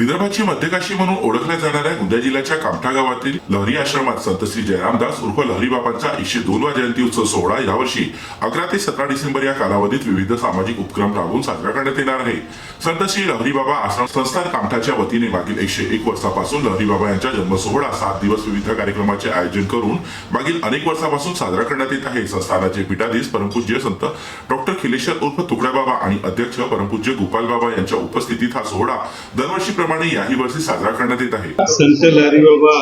विदर्भाची मध्यकाशी म्हणून ओळखल्या जाणाऱ्या गोंदिया जिल्ह्याच्या कामठा गावातील लहरी आश्रमात संत श्री जयरामदास उर्फ लहरी बाबांचा एकशे दोनवा जयंती उत्सव सोहळा यावर्षी अकरा ते सतरा डिसेंबर या कालावधीत विविध सामाजिक उपक्रम राबवून साजरा करण्यात येणार आहे. संत श्री लहरी बाबा आश्रम संस्थान कामठाच्या वतीने मागील एकशे एक वर्षापासून लहरी बाबा यांच्या जन्म सोहळा सात दिवस विविध कार्यक्रमाचे आयोजन करून मागील अनेक वर्षापासून साजरा करण्यात येत आहे. संस्थानाचे पीठाधीश परमपूज्य संत डॉक्टर खिलेश्वर उर्फ तुकड्या बाबा आणि अध्यक्ष परमपूज्य गोपाल बाबा यांच्या उपस्थितीत हा सोहळा प्रमाणे याही वर्षी साजरा करण्यात येत आहे. संत लहरीबाबा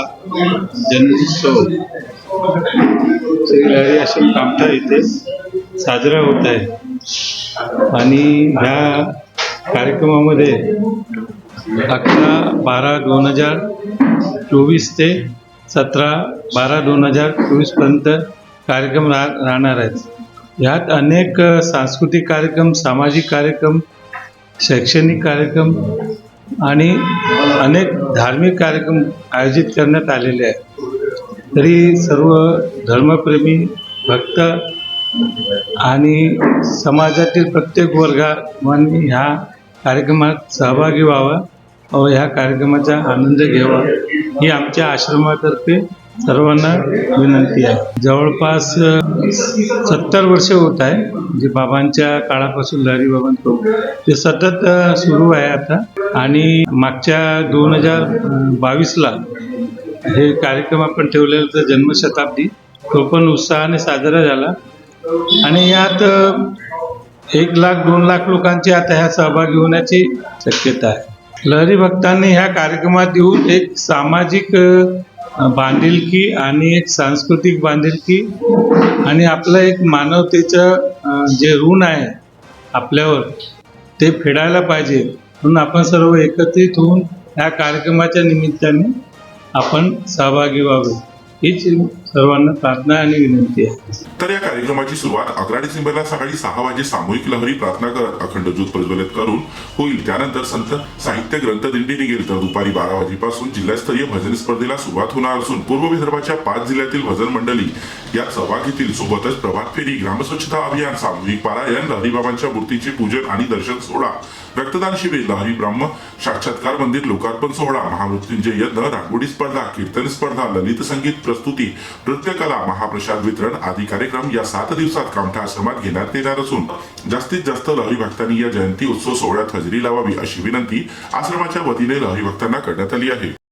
जन्मोत्सव. श्री लहरी आश्रम कामठा येथे साजरा होत आहे. आणि ह्या कार्यक्रमामध्ये अकरा बारा दोन हजार चोवीस ते सतरा बारा दोन हजार चोवीसपर्यंत कार्यक्रम रा राहणार आहेत. ह्यात अनेक सांस्कृतिक कार्यक्रम सामाजिक कार्यक्रम शैक्षणिक कार्यक्रम आणि अनेक धार्मिक कार्यक्रम आयोजित करण्यात आलेले आहेत. तरी सर्व धर्मप्रेमी भक्त आणि समाजातील प्रत्येक वर्गाने ह्या कार्यक्रमात सहभागी व्हावा व ह्या कार्यक्रमाचा आनंद घ्यावा ही आमच्या आश्रमातर्फे सर्वांना विनंती आहे. जवळपास सत्तर वर्ष होत आहे. जे बाबांच्या काळापासून लहरी बाबांचं ते सतत सुरू आहे आता. आणि मागच्या दोन हजार बावीसला हे कार्यक्रम आपण ठेवलेला होता जन्मशताब्दी. तो पण उत्साहाने साजरा झाला. आणि यात एक लाख दोन लाख लोकांची आता ह्या सहभागी होण्याची शक्यता आहे. लहरी भक्तांनी ह्या कार्यक्रमात येऊन एक सामाजिक बांधिलकी आणि एक सांस्कृतिक बांधिलकी आणि आपलं एक मानवतेचं जे ऋण आहे आपल्यावर ते फेडायला पाहिजे. म्हणून आपण सर्व एकत्रित होऊन ह्या कार्यक्रमाच्या निमित्ताने आपण सहभागी व्हावे. हीच सर्वांना प्रार्थना आणि विनंती आहे. तर या कार्यक्रमाची सुरुवात अकरा डिसेंबरला सकाळी सहा वाजे सामूहिक लहरी प्रार्थना करत अखंड ज्योत प्रज्वलित करून होईल. त्यानंतर संत साहित्य ग्रंथ दिंडी निघेल तर दुपारी बारा वाजेपासून जिल्हास्तरीय भजन स्पर्धेला सुरुवात होणार असून पूर्व विदर्भाच्या पाच जिल्ह्यातील भजन मंडळी यात सहभाग घेतील सोबतच प्रभात फेरी ग्रामस्वच्छता अभियान सामूहिक पारायण लहरीबाबांच्या मूर्तीचे पूजन आणि दर्शन सोहळा रक्तदान शिबिर लहरी ब्रह्म साक्षात्कार मंदिर लोकार्पण सोहळा महामृत्युंजय यज्ञ रांगोळी स्पर्धा कीर्तन स्पर्धा ललित संगीत प्रस्तुती नृत्यकला महाप्रसाद वितरण आदी कार्यक्रम या सात दिवसात कामठा आश्रमात घेण्यात येणार असून जास्तीत जास्त लहरी भक्तांनी या जयंती उत्सव सोहळ्यात हजेरी लावावी अशी विनंती आश्रमाच्या वतीने लहरी भक्तांना करण्यात आली आहे.